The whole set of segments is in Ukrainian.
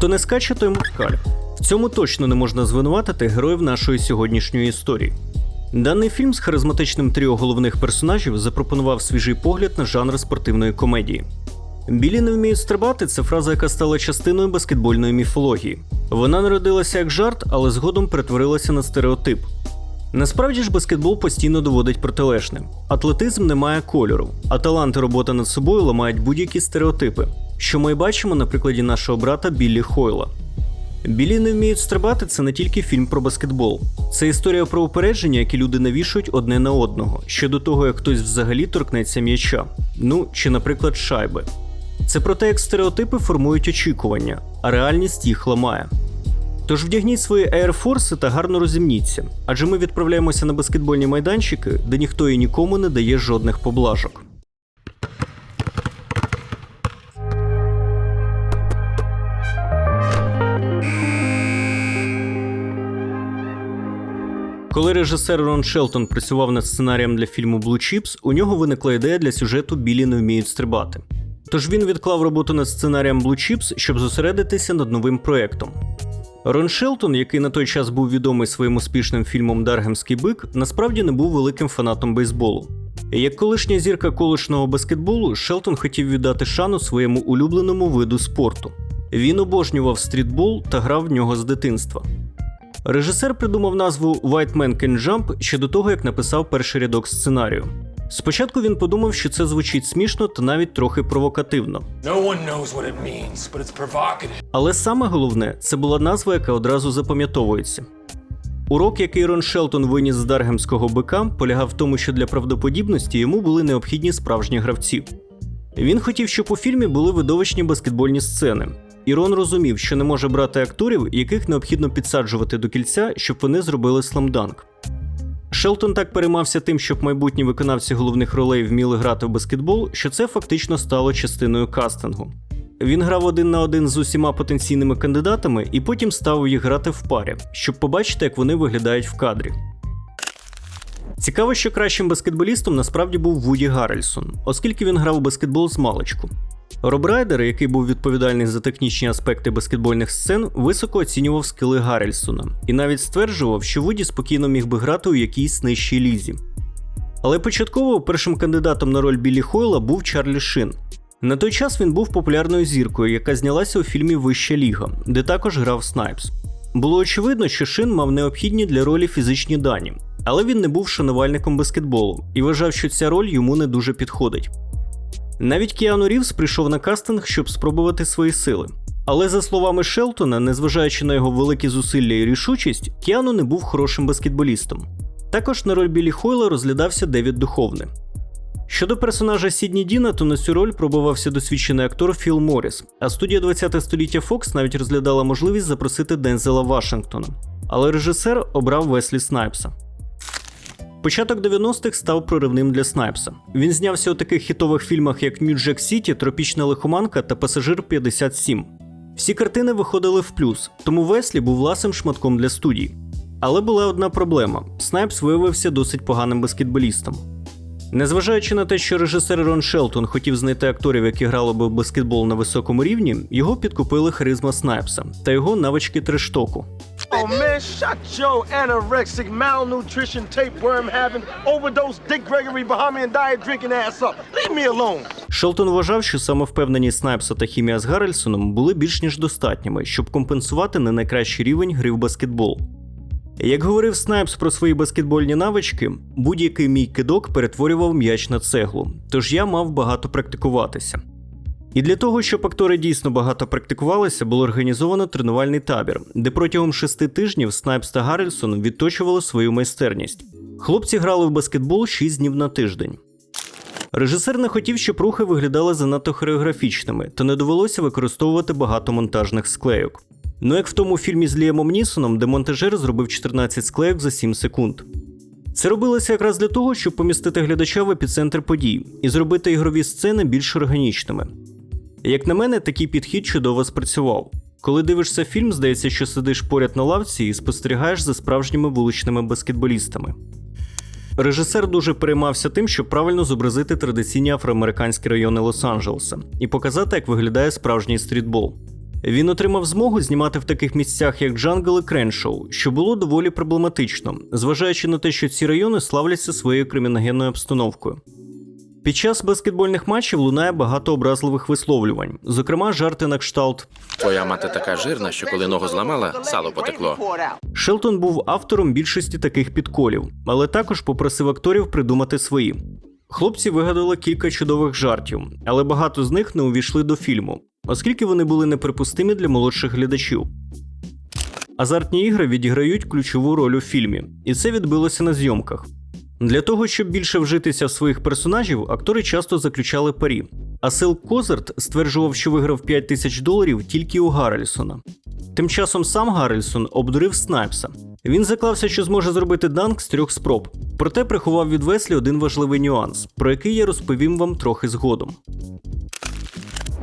Хто не скаче, той москаль. В цьому точно не можна звинуватити героїв нашої сьогоднішньої історії. Даний фільм з харизматичним тріо головних персонажів запропонував свіжий погляд на жанр спортивної комедії. Білі не вміють стрибати це фраза, яка стала частиною баскетбольної міфології. Вона народилася як жарт, але згодом перетворилася на стереотип. Насправді ж баскетбол постійно доводить протилежне. Атлетизм не має кольору, а талант і робота над собою ламають будь-які стереотипи, що ми бачимо на прикладі нашого брата Біллі Хойла. Білі не вміють стрибати це не тільки фільм про баскетбол. Це історія про упередження, які люди навішують одне на одного, ще до того, як хтось взагалі торкнеться м'яча. Ну чи, наприклад, шайби. Це про те, як стереотипи формують очікування, а реальність їх ламає. Тож вдягніть свої Air Force та гарно розімніться, адже ми відправляємося на баскетбольні майданчики, де ніхто і нікому не дає жодних поблажок. Коли режисер Рон Шелтон працював над сценарієм для фільму Blue Chips, у нього виникла ідея для сюжету Білі не вміють стрибати. Тож він відклав роботу над сценарієм Blue Chips, щоб зосередитися над новим проєктом. Рон Шелтон, який на той час був відомий своїм успішним фільмом Даргемський бик, насправді не був великим фанатом бейсболу. Як колишня зірка колишнього баскетболу, Шелтон хотів віддати шану своєму улюбленому виду спорту. Він обожнював стрітбол та грав в нього з дитинства. Режисер придумав назву White Man Can Jump ще до того, як написав перший рядок сценарію. Спочатку він подумав, що це звучить смішно та навіть трохи провокативно. No means. Але саме головне, це була назва, яка одразу запам'ятовується. Урок, який Рон Шелтон виніс з Даргемського бика, полягав в тому, що для правдоподібності йому були необхідні справжні гравці. Він хотів, щоб у фільмі були видовищні баскетбольні сцени. І Рон розумів, що не може брати акторів, яких необхідно підсаджувати до кільця, щоб вони зробили сламданк. Шелтон так переймався тим, щоб майбутні виконавці головних ролей вміли грати в баскетбол, що це фактично стало частиною кастингу. Він грав один на один з усіма потенційними кандидатами і потім ставив їх грати в парі, щоб побачити, як вони виглядають в кадрі. Цікаво, що кращим баскетболістом насправді був Вуді Гаррельсон, оскільки він грав у баскетбол з маличку. Роб Райдер, який був відповідальний за технічні аспекти баскетбольних сцен, високо оцінював скили Гаррельсона і навіть стверджував, що Вуді спокійно міг би грати у якійсь нижчій лізі. Але початково першим кандидатом на роль Біллі Хойла був Чарлі Шин. На той час він був популярною зіркою, яка знялася у фільмі Вища ліга, де також грав Снайпс. Було очевидно, що Шин мав необхідні для ролі фізичні дані, але він не був шанувальником баскетболу і вважав, що ця роль йому не дуже підходить. Навіть Кіану Рівз прийшов на кастинг, щоб спробувати свої сили. Але за словами Шелтона, незважаючи на його великі зусилля і рішучість, Кіану не був хорошим баскетболістом. Також на роль Білі Хойла розглядався Девід Духовне. Щодо персонажа Сідні Діна, то на цю роль пробувався досвідчений актор Філ Морріс, а студія 20 століття Фокс навіть розглядала можливість запросити Дензела Вашингтона. Але режисер обрав Веслі Снайпса. Початок 90-х став проривним для Снайпса. Він знявся у таких хітових фільмах, як Нью Джек Сіті, Тропічна лихоманка та Пасажир 57. Всі картини виходили в плюс, тому Веслі був власним шматком для студії. Але була одна проблема: Снайпс виявився досить поганим баскетболістом. Незважаючи на те, що режисер Рон Шелтон хотів знайти акторів, які грали би в баскетбол на високому рівні, його підкупили харизма Снайпса та його навички трештоку. Oh man, shut your anorexic, malnutrition, tapeworm having, overdose Dick Gregory Bahamian diet drinking ass up. Leave me alone. Шелтон вважав, що самовпевненість Снайпса та хімія з Гаррельсоном були більш ніж достатніми, щоб компенсувати не найкращий рівень гри в баскетбол. Як говорив Снайпс про свої баскетбольні навички, будь-який мій кидок перетворював м'яч на цеглу, тож я мав багато практикуватися. І для того, щоб актори дійсно багато практикувалися, було організовано тренувальний табір, де протягом шести тижнів Снайпс та Гаррельсон відточували свою майстерність. Хлопці грали в баскетбол 6 днів на тиждень. Режисер не хотів, щоб рухи виглядали занадто хореографічними, та не довелося використовувати багато монтажних склейок. Ну як в тому фільмі з Ліамом Нісоном, де монтажер зробив 14 склейок за 7 секунд. Це робилося якраз для того, щоб помістити глядача в епіцентр подій і зробити ігрові сцени більш органічними. Як на мене, такий підхід чудово спрацював. Коли дивишся фільм, здається, що сидиш поряд на лавці і спостерігаєш за справжніми вуличними баскетболістами. Режисер дуже переймався тим, щоб правильно зобразити традиційні афроамериканські райони Лос-Анджелеса і показати, як виглядає справжній стрітбол. Він отримав змогу знімати в таких місцях, як Джангл і Креншоу, що було доволі проблематично, зважаючи на те, що ці райони славляться своєю криміногенною обстановкою. Під час баскетбольних матчів лунає багато образливих висловлювань, зокрема, жарти на кшталт Твоя мати така жирна, що коли ногу зламала, сало потекло. Шелтон був автором більшості таких підколів, але також попросив акторів придумати свої. Хлопці вигадали кілька чудових жартів, але багато з них не увійшли до фільму, оскільки вони були неприпустимі для молодших глядачів. Азартні ігри відіграють ключову роль у фільмі, і це відбилося на зйомках. Для того, щоб більше вжитися в своїх персонажів, актори часто заключали парі. А Сел Козерт стверджував, що виграв 5 тисяч доларів тільки у Гаррельсона. Тим часом сам Гаррельсон обдурив Снайпса. Він заклався, що зможе зробити данк з трьох спроб. Проте приховав від Веслі один важливий нюанс, про який я розповім вам трохи згодом.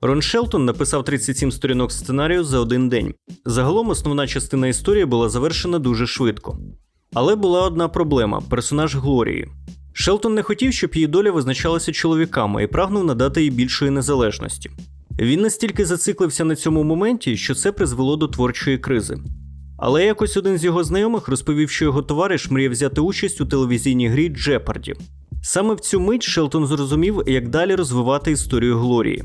Рон Шелтон написав 37 сторінок сценарію за один день. Загалом основна частина історії була завершена дуже швидко. Але була одна проблема персонаж Глорії. Шелтон не хотів, щоб її доля визначалася чоловіками і прагнув надати їй більшої незалежності. Він настільки зациклився на цьому моменті, що це призвело до творчої кризи. Але якось один з його знайомих розповів, що його товариш мріяв взяти участь у телевізійній грі Джепарді. Саме в цю мить Шелтон зрозумів, як далі розвивати історію Глорії.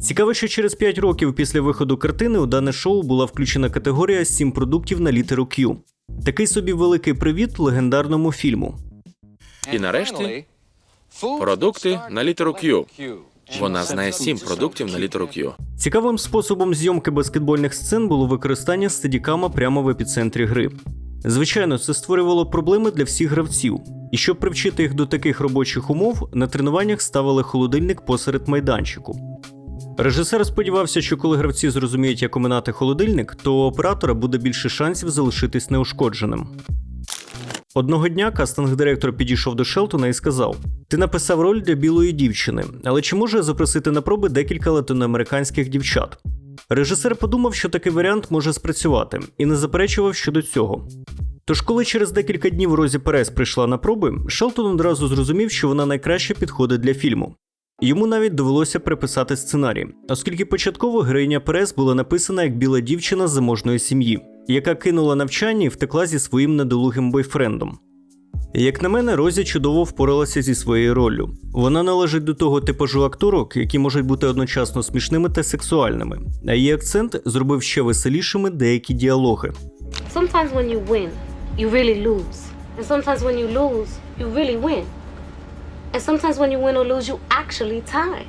Цікаво, що через 5 років після виходу картини у дане шоу була включена категорія 7 продуктів на літеру Q. Такий собі великий привіт легендарному фільму. І нарешті продукти на літеру Q. Вона знає сім продуктів на літеру Q. Цікавим способом зйомки баскетбольних сцен було використання стедікама прямо в епіцентрі гри. Звичайно, це створювало проблеми для всіх гравців, і щоб привчити їх до таких робочих умов, на тренуваннях ставили холодильник посеред майданчику. Режисер сподівався, що коли гравці зрозуміють, як оминати холодильник, то у оператора буде більше шансів залишитись неушкодженим. Одного дня кастинг-директор підійшов до Шелтона і сказав: Ти написав роль для білої дівчини, але чи можу я запросити на проби декілька латиноамериканських дівчат? Режисер подумав, що такий варіант може спрацювати, і не заперечував щодо цього. Тож, коли через декілька днів Розі Перес прийшла на проби, Шелтон одразу зрозумів, що вона найкраще підходить для фільму. Йому навіть довелося переписати сценарій, оскільки початково героїня Перес була написана як біла дівчина з заможної сім'ї, яка кинула навчання і втекла зі своїм недолугим бойфрендом. Як на мене, Розі чудово впоралася зі своєю роллю. Вона належить до того типажу акторок, які можуть бути одночасно смішними та сексуальними, а її акцент зробив ще веселішими деякі діалоги. Sometimes when you win, you really lose. And sometimes when you lose, you really win. And sometimes when you win or lose, you actually tie.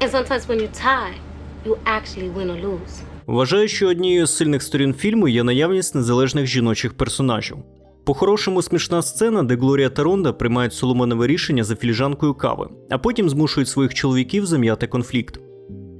And sometimes when you tie, you actually win or lose. Вважаю, що однією з сильних сторін фільму є наявність незалежних жіночих персонажів. По-хорошому смішна сцена, де Глорія та Ронда приймають соломонове рішення за філіжанкою кави, а потім змушують своїх чоловіків зам'яти конфлікт.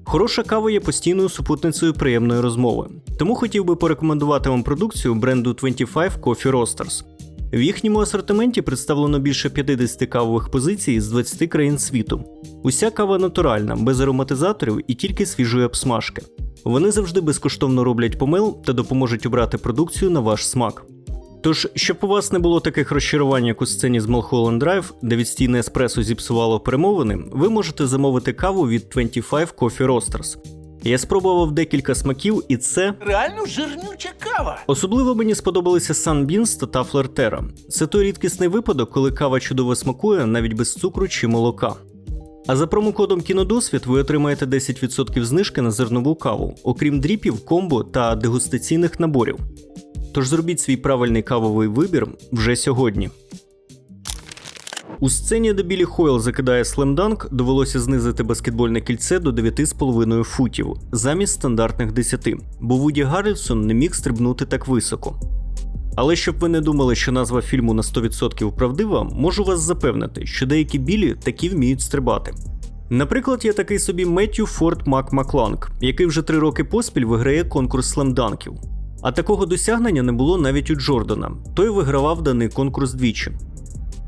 Хороша кава є постійною супутницею приємної розмови. Тому хотів би порекомендувати вам продукцію бренду 25 Coffee Roasters. В їхньому асортименті представлено більше 50 кавових позицій з 20 країн світу. Уся кава натуральна, без ароматизаторів і тільки свіжої обсмажки. Вони завжди безкоштовно роблять помил та допоможуть обрати продукцію на ваш смак. Тож, щоб у вас не було таких розчарувань, як у сцені з Mulholland Drive, де відстійне еспресо зіпсувало перемовини, ви можете замовити каву від 25 Coffee Roasters. Я спробував декілька смаків, і це Реально жирнюча кава. Особливо мені сподобалися Sunbeams та Terra. Це той рідкісний випадок, коли кава чудово смакує навіть без цукру чи молока. А за промокодом Кінодосвід ви отримаєте 10% знижки на зернову каву, окрім дріпів, комбо та дегустаційних наборів. Тож зробіть свій правильний кавовий вибір вже сьогодні. У сцені, де Білі Хойл закидає слемданк, довелося знизити баскетбольне кільце до 9,5 футів замість стандартних 10, бо Вуді Гаррельсон не міг стрибнути так високо. Але щоб ви не думали, що назва фільму на 100% правдива, можу вас запевнити, що деякі білі такі вміють стрибати. Наприклад, є такий собі Меттю Форд Мак Макланг, який вже три роки поспіль виграє конкурс слемданків. А такого досягнення не було навіть у Джордана, той вигравав даний конкурс двічі.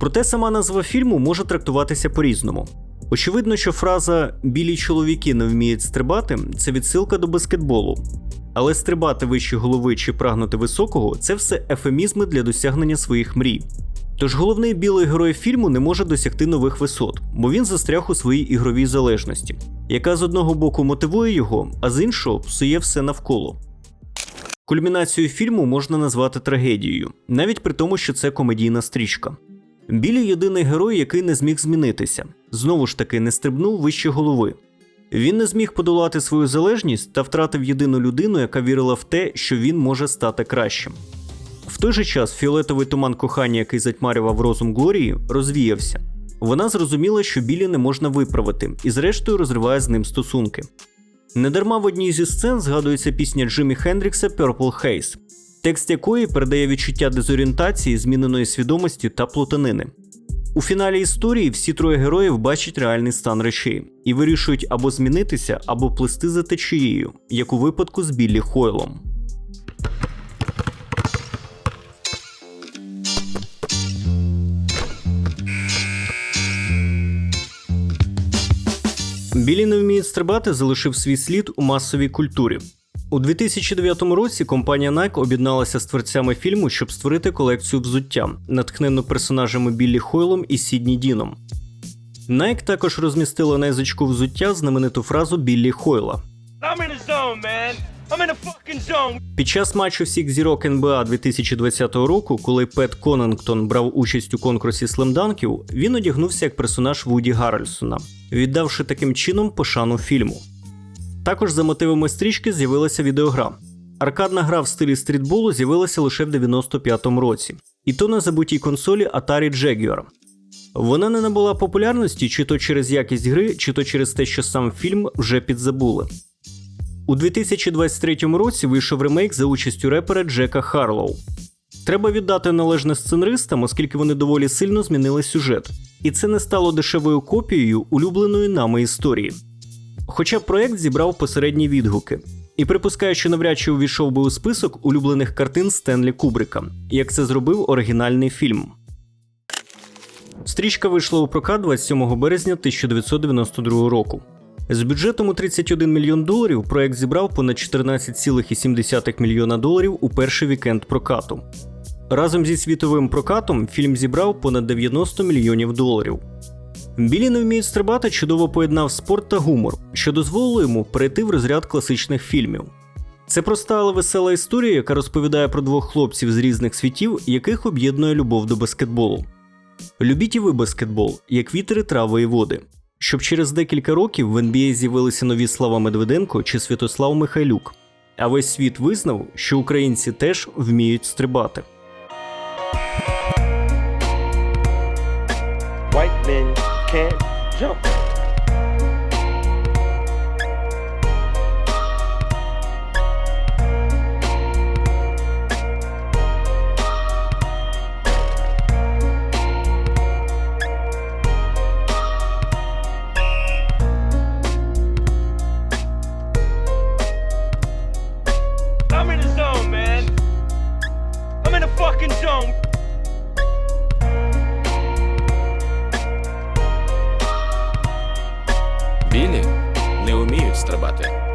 Проте сама назва фільму може трактуватися по-різному. Очевидно, що фраза білі чоловіки не вміють стрибати це відсилка до баскетболу. Але стрибати вище голови чи прагнути високого це все ефемізми для досягнення своїх мрій. Тож головний білий герой фільму не може досягти нових висот, бо він застряг у своїй ігровій залежності, яка з одного боку мотивує його, а з іншого псує все навколо. Кульмінацію фільму можна назвати трагедією, навіть при тому, що це комедійна стрічка. Білі єдиний герой, який не зміг змінитися, знову ж таки не стрибнув вище голови. Він не зміг подолати свою залежність та втратив єдину людину, яка вірила в те, що він може стати кращим. В той же час фіолетовий туман кохання, який затьмарював розум Глорії, розвіявся. Вона зрозуміла, що Білі не можна виправити, і зрештою розриває з ним стосунки. Недарма в одній зі сцен згадується пісня Джиммі Хендрікса Purple Haze, текст якої передає відчуття дезорієнтації, зміненої свідомості та плутанини. У фіналі історії всі троє героїв бачать реальний стан речей і вирішують або змінитися, або плисти за течією, як у випадку з Біллі Хойлом. Білі не вміють стрибати залишив свій слід у масовій культурі. У 2009 році компанія Nike об'єдналася з творцями фільму, щоб створити колекцію взуття, натхнену персонажами Біллі Хойлом і Сідні Діном. Nike також розмістила на язичку взуття знамениту фразу Біллі Хойла. Під час матчу всіх зірок НБА 2020 року, коли Пет Конингтон брав участь у конкурсі слемданків, він одягнувся як персонаж Вуді Гаррельсона, віддавши таким чином пошану фільму. Також за мотивами стрічки з'явилася відеогра. Аркадна гра в стилі стрітболу з'явилася лише в 95-му році, і то на забутій консолі Atari Jaguar. Вона не набула популярності чи то через якість гри, чи то через те, що сам фільм вже підзабули. У 2023 році вийшов ремейк за участю репера Джека Харлоу. Треба віддати належне сценаристам, оскільки вони доволі сильно змінили сюжет, і це не стало дешевою копією улюбленої нами історії. Хоча проект зібрав посередні відгуки, і припускаю, що навряд чи увійшов би у список улюблених картин Стенлі Кубрика, як це зробив оригінальний фільм. Стрічка вийшла у прокат 27 березня 1992 року. З бюджетом у 31 мільйон доларів проект зібрав понад 14,7 мільйона доларів у перший вікенд прокату. Разом зі світовим прокатом фільм зібрав понад 90 мільйонів доларів. Білі не вміють стрибати чудово поєднав спорт та гумор, що дозволило йому перейти в розряд класичних фільмів. Це проста, але весела історія, яка розповідає про двох хлопців з різних світів, яких об'єднує любов до баскетболу. Любіть і ви баскетбол, як вітери, трави і води. Щоб через декілька років в NBA з'явилися нові Слава Медведенко чи Святослав Михайлюк. А весь світ визнав, що українці теж вміють стрибати. Can't jump. не вміють стрибати.